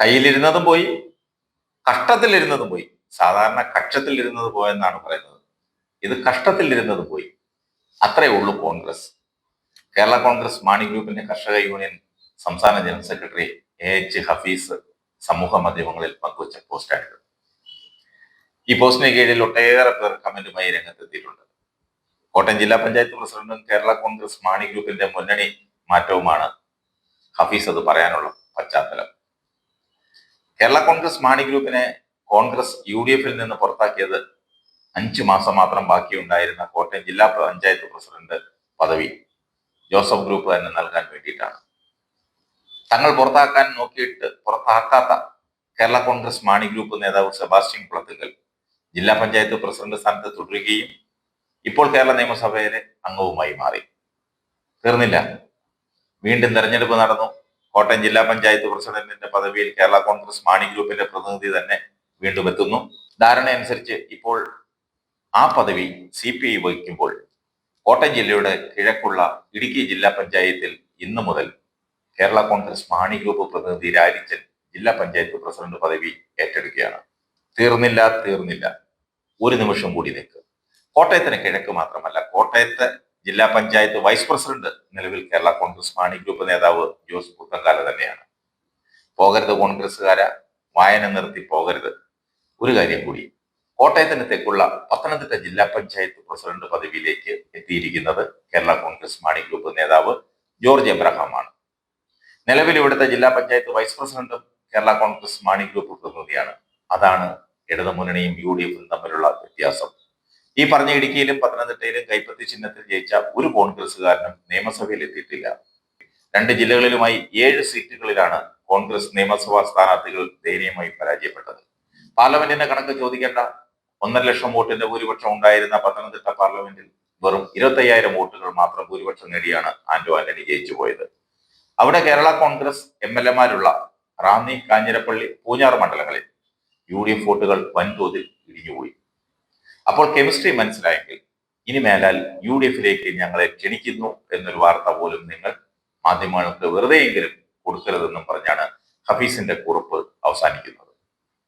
കയ്യിലിരുന്നതും പോയി കഷ്ടത്തിലിരുന്നതും പോയി. സാധാരണ കക്ഷത്തിലിരുന്നത് പോയെന്നാണ് പറയുന്നത്. ഇത് കഷ്ടത്തിലിരുന്നത് പോയി. അത്രയേ ഉള്ളൂ കോൺഗ്രസ്. കേരള കോൺഗ്രസ് മാണി ഗ്രൂപ്പിന്റെ കർഷക യൂണിയൻ സംസ്ഥാന general secretary A H Hafeez സമൂഹ മാധ്യമങ്ങളിൽ പങ്കുവച്ച പോസ്റ്റാണിത്. ഈ പോസ്റ്റിന് കീഴിൽ ഒട്ടേറെ പേർ കമന്റുമായി രംഗത്തെത്തിയിട്ടുണ്ട്. കോട്ടയം ജില്ലാ പഞ്ചായത്ത് പ്രസിഡന്റും കേരള കോൺഗ്രസ് മാണി ഗ്രൂപ്പിന്റെ മുന്നണി മാറ്റവുമാണ് ഹഫീസ് അത് പറയാനുള്ള പശ്ചാത്തലം. കേരള കോൺഗ്രസ് മാണി ഗ്രൂപ്പിനെ കോൺഗ്രസ് യു ഡി എഫിൽ നിന്ന് പുറത്താക്കിയത് അഞ്ചു മാസം മാത്രം ബാക്കിയുണ്ടായിരുന്ന കോട്ടയം ജില്ലാ പഞ്ചായത്ത് പ്രസിഡന്റ് പദവി ജോസഫ് ഗ്രൂപ്പ് തന്നെ നൽകാൻ വേണ്ടിയിട്ടാണ്. തങ്ങൾ പുറത്താക്കാൻ നോക്കിയിട്ട് പുറത്താക്കാത്ത കേരള കോൺഗ്രസ് മാണി ഗ്രൂപ്പ് നേതാവ് സെബാസ്റ്റ്യൻ കുളത്തുകൽ ജില്ലാ പഞ്ചായത്ത് പ്രസിഡന്റ് സ്ഥാനത്ത് തുടരുകയും ഇപ്പോൾ കേരള നിയമസഭയിലെ അംഗവുമായി മാറി. തീർന്നില്ല. വീണ്ടും തെരഞ്ഞെടുപ്പ് നടന്നു. കോട്ടയം ജില്ലാ പഞ്ചായത്ത് പ്രസിഡന്റിന്റെ പദവിയിൽ കേരള കോൺഗ്രസ് മാണി ഗ്രൂപ്പിന്റെ പ്രതിനിധി തന്നെ വീണ്ടും എത്തുന്നു. ധാരണയനുസരിച്ച് ഇപ്പോൾ ആ പദവി സി പി ഐ വഹിക്കുമ്പോൾ കോട്ടയം ജില്ലയുടെ കിഴക്കുള്ള ഇടുക്കി ജില്ലാ പഞ്ചായത്തിൽ ഇന്നു മുതൽ കേരള കോൺഗ്രസ് മാണി ഗ്രൂപ്പ് പ്രതിനിധി രാജിച്ചൻ ജില്ലാ പഞ്ചായത്ത് പ്രസിഡന്റ് പദവി ഏറ്റെടുക്കുകയാണ്. തീർന്നില്ല തീർന്നില്ല. ഒരു നിമിഷം കൂടി നിൽക്കുക കോട്ടയത്തിന് കിഴക്ക് മാത്രമല്ല കോട്ടയത്തെ ജില്ലാ പഞ്ചായത്ത് വൈസ് പ്രസിഡന്റ് നിലവിൽ കേരള കോൺഗ്രസ് മാണി ഗ്രൂപ്പ് നേതാവ് ജോസ് പുത്തങ്കാല തന്നെയാണ്. പോകരുത് കോൺഗ്രസ്സുകാര വായന നിർത്തി പോകരുത്. ഒരു കാര്യം കൂടി കോട്ടയത്തിന് തെക്കുള്ള പത്തനംതിട്ട ജില്ലാ പഞ്ചായത്ത് പ്രസിഡന്റ് പദവിയിലേക്ക് എത്തിയിരിക്കുന്നത് കേരള കോൺഗ്രസ് മാണി ഗ്രൂപ്പ് നേതാവ് ജോർജ് എബ്രഹാമാണ്. നിലവിൽ ഇവിടുത്തെ ജില്ലാ പഞ്ചായത്ത് വൈസ് പ്രസിഡന്റും കേരള കോൺഗ്രസ് മാണി ഗ്രൂപ്പ് പ്രതിനിധിയാണ്. അതാണ് ഇടതുമുന്നണിയും യു ഡി എഫും തമ്മിലുള്ള വ്യത്യാസം. ഈ പറഞ്ഞ ഇടുക്കിയിലും പത്തനംതിട്ടയിലും കൈപ്പത്തി ചിഹ്നത്തിൽ ജയിച്ച ഒരു കോൺഗ്രസ്സുകാരനും നിയമസഭയിൽ എത്തിയിട്ടില്ല. രണ്ട് ജില്ലകളിലുമായി ഏഴ് സീറ്റുകളിലാണ് കോൺഗ്രസ് നിയമസഭാ സ്ഥാനാർത്ഥികൾ ദയനീയമായി പരാജയപ്പെട്ടത്. പാർലമെന്റിന്റെ കണക്ക് ചോദിക്കേണ്ട ഒന്നര ലക്ഷം വോട്ടിന്റെ ഭൂരിപക്ഷം ഉണ്ടായിരുന്ന പത്തനംതിട്ട പാർലമെന്റിൽ വെറും ഇരുപത്തയ്യായിരം വോട്ടുകൾ മാത്രം ഭൂരിപക്ഷം നേടിയാണ് ആന്റോ ആന്റണി ജയിച്ചു പോയത്. അവിടെ കേരള കോൺഗ്രസ് എം എൽ എമാരുള്ള റാന്നി കാഞ്ഞിരപ്പള്ളി പൂഞ്ഞാർ മണ്ഡലങ്ങളിൽ യു ഡി എഫ് വോട്ടുകൾ വൻതോതിൽ ഇടിഞ്ഞുപോയി. അപ്പോൾ കെമിസ്ട്രി മനസ്സിലായെങ്കിൽ ഇനി മേലാൽ യു ഡി എഫിലേക്ക് ഞങ്ങളെ ക്ഷണിക്കുന്നു എന്നൊരു വാർത്ത പോലും നിങ്ങൾ മാധ്യമങ്ങൾക്ക് വെറുതെയെങ്കിലും കൊടുക്കരുതെന്നും പറഞ്ഞാണ് ഹഫീസിന്റെ കുറിപ്പ് അവസാനിക്കുന്നത്.